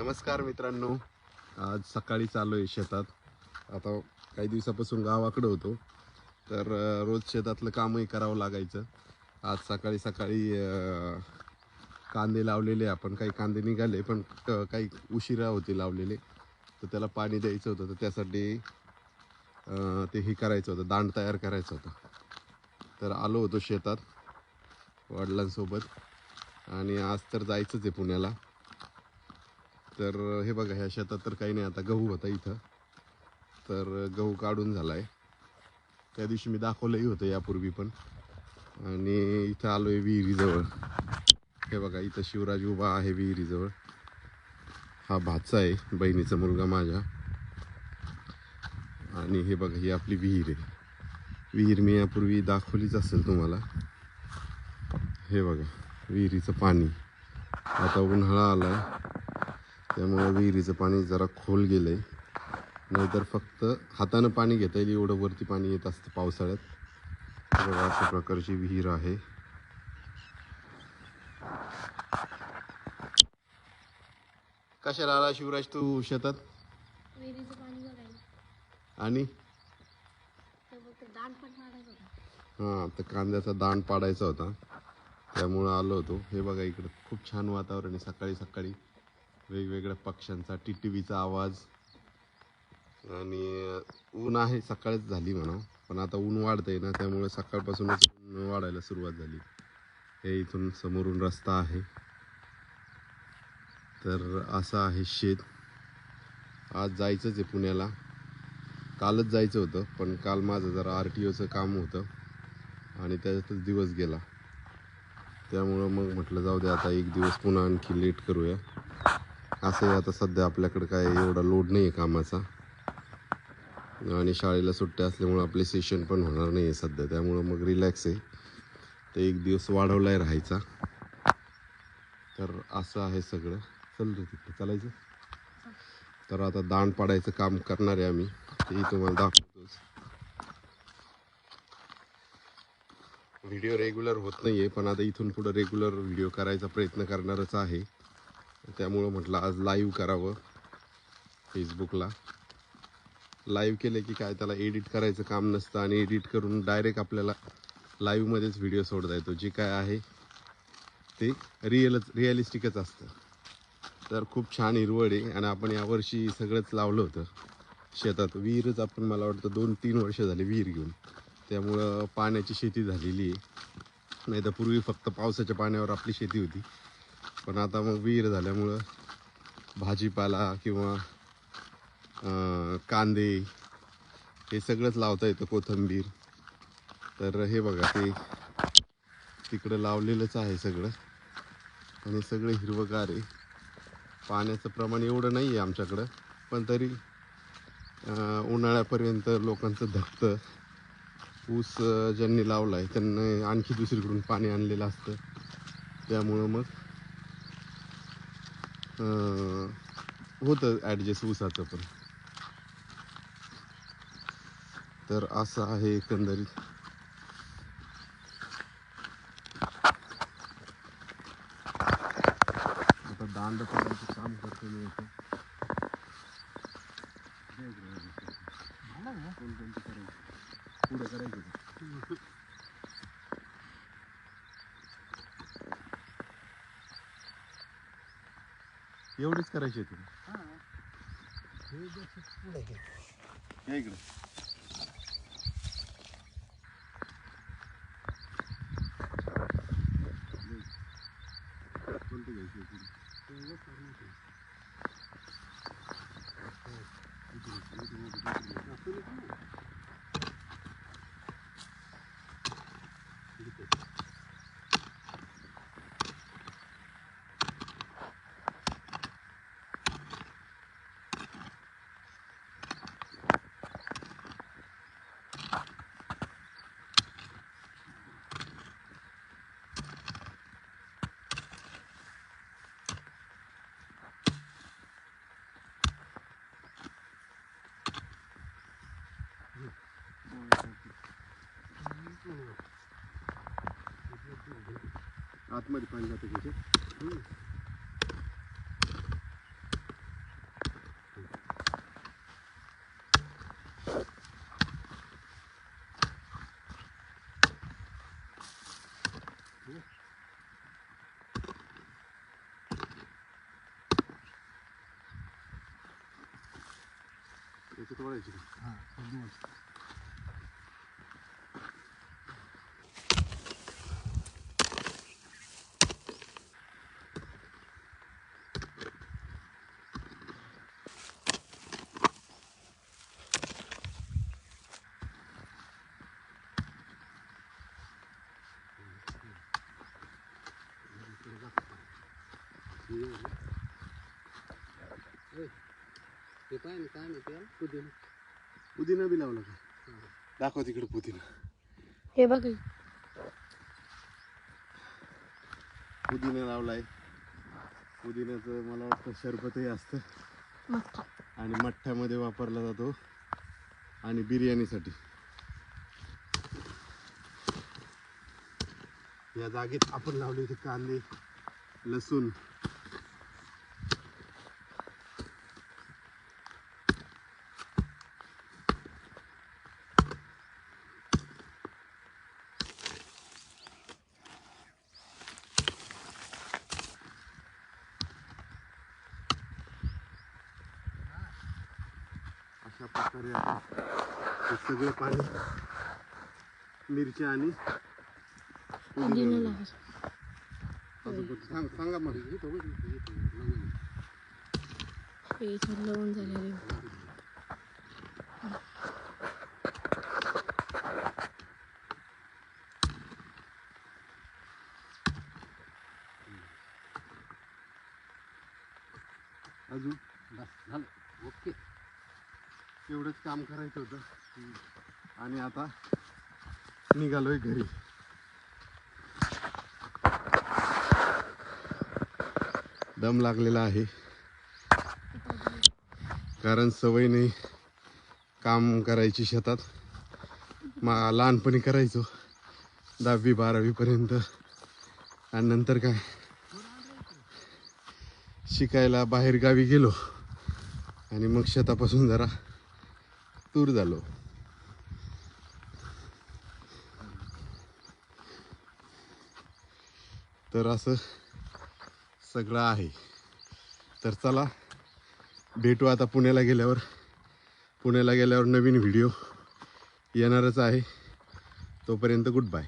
नमस्कार मित्रांनो. आज सकाळी चालू आहे शेतात. आता काही दिवसापासून गावाकडं होतो. तर रोज शेतातलं कामही करावं लागायचं. आज सकाळी सकाळी कांदे लावलेले आपण. काही कांदे निघाले पण काही उशिरा होते लावलेले. तर त्याला पाणी द्यायचं होतं. तर त्यासाठी ते हे करायचं होतं. दांड तयार करायचं होतं. तर आलो होतो शेतात वडिलांसोबत. आणि आज तर जायचंच आहे पुण्याला. तर हे बघा ह्या शेतात तर काही नाही. आता गहू होता इथं. तर गहू काढून झाला आहे त्या दिवशी मी दाखवलंही होतं यापूर्वी पण. आणि इथं आलो आहे विहिरीजवळ. हे बघा इथं शिवराज उभा आहे विहिरीजवळ. हा भाचा आहे बहिणीचा मुलगा माझ्या. आणि हे बघा ही आपली विहीर आहे. विहीर मी यापूर्वी दाखवलीच असेल तुम्हाला. हे बघा विहिरीचं पाणी. आता उन्हाळा आला आहे त्यामुळं विहिरीचं पाणी जरा खोल गेलं आहे नाहीतर फक्त हातानं पाणी घेता येईल एवढं वरती पाणी येत असतं पावसाळ्यात. बघा अशा प्रकारची विहीर आहे. कशाला आला शिवराज तू शेतात? आणि? हां तर कांद्याचा दाण पाडायचा होता. त्यामुळं आलो होतो. हे बघा इकडं खूप छान वातावरण आहे. सकाळी सकाळी वेगवेगळ्या पक्ष्यांचा टिटवीचा आवाज. आणि ऊन आहे सकाळच झाली म्हणा. पण आता ऊन वाढतंय ना त्यामुळे सकाळपासूनच ऊन वाढायला सुरुवात झाली. हे इथून समोरून रस्ता आहे. तर असं आहे शेत. आज जायचंच आहे पुण्याला. कालच जायचं होतं पण काल माझं जरा आर टी ओचं काम होतं. आणि त्याच्यातच दिवस गेला. त्यामुळं मग म्हटलं जाऊ दे आता एक दिवस पुन्हा आणखी लेट करूया. असंही आता सध्या आपल्याकडं काय एवढा लोड नाही आहे कामाचा. आणि शाळेला सुट्ट्या असल्यामुळं आपले सेशन पण होणार नाही आहे सध्या. त्यामुळं मग रिलॅक्स आहे. ते एक दिवस वाढवलाय राहायचा. तर असं आहे सगळं. चल रे तिथं चालायचं. तर आता दांड पाडायचं काम करणार आहे आम्ही. तेही तुम्हाला दाखवतोच. व्हिडिओ रेग्युलर होत नाही आहे पण आता इथून पुढं रेग्युलर व्हिडिओ करायचा प्रयत्न करणारच आहे. त्यामुळं म्हटलं आज लाईव्ह करावं फेसबुकला लाईव्ह केलं की काय त्याला एडिट करायचं काम नसतं आणि एडिट करून डायरेक्ट आपल्याला लाईव्हमध्येच व्हिडिओ सोडता येतो. जे काय आहे ते रिअलच रिअलिस्टिकच असतं. तर खूप छान हिरवळ आहे आणि आपण यावर्षी सगळंच लावलं होतं. शेतात विहीरच आपण मला वाटतं दोन तीन वर्ष झाले विहीर घेऊन. त्यामुळं पाण्याची शेती झालेली आहे. नाही तर पूर्वी फक्त पावसाच्या पाण्यावर आपली शेती होती. पण आता मग विहीर झाल्यामुळं भाजीपाला किंवा कांदे हे सगळंच लावता येतं कोथिंबीर. तर हे बघा ते तिकडं लावलेलंच आहे सगळं. आणि सगळं हिरवंगार आहे. पाण्याचं प्रमाण एवढं नाही आहे आमच्याकडं पण तरी उन्हाळ्यापर्यंत लोकांचं धकतं. ऊस ज्यांनी लावला आहे त्यांना आणखी दुसरीकडून पाणी आणलेलं असतं. त्यामुळं मग होतं ॲडजस्ट ऊसाचं पण. तर असं आहे एकंदरीत. आता दांड पडायचं काम करतो मी इथे. पुढं करायचं एवढीच करायची आहे तुला या इकडे कोणती घ्यायची आहे आतमध्ये पाणी जातं Это творится. А, подумайте. ते पाय ना काय नाही त्याला पुदिना पुदिना बी लावला का? दाखव तिकडे पुदिना. हे बघ. पुदिना लावलाय. पुदिन्याचं मला वाटतं शरबतही असतं. मस्त. आणि मठ्ठ्यामध्ये वापरला जातो. आणि बिर्याणीसाठी. या जागेत आपण लावले होते कांदे लसूण. प्रकारे हे सगळं पाणी मिरच्या आणि? सांग मग. झालेले अजून बस झालं. ओके. एवढंच काम करायचं होतं. आणि आता निघालोय घरी. दम लागलेला आहे. कारण सवय नाही काम करायची शेतात. मा लहानपणी करायचो. दहावी बारावीपर्यंत आणि नंतर काय? शिकायला बाहेर गावी गेलो. आणि मग शेतापासून जरा दूर झालो. तर असं सगळं आहे. तर चला भेटू आता पुण्याला गेल्यावर. पुण्याला गेल्यावर नवीन व्हिडिओ येणारच आहे. तोपर्यंत गुड बाय.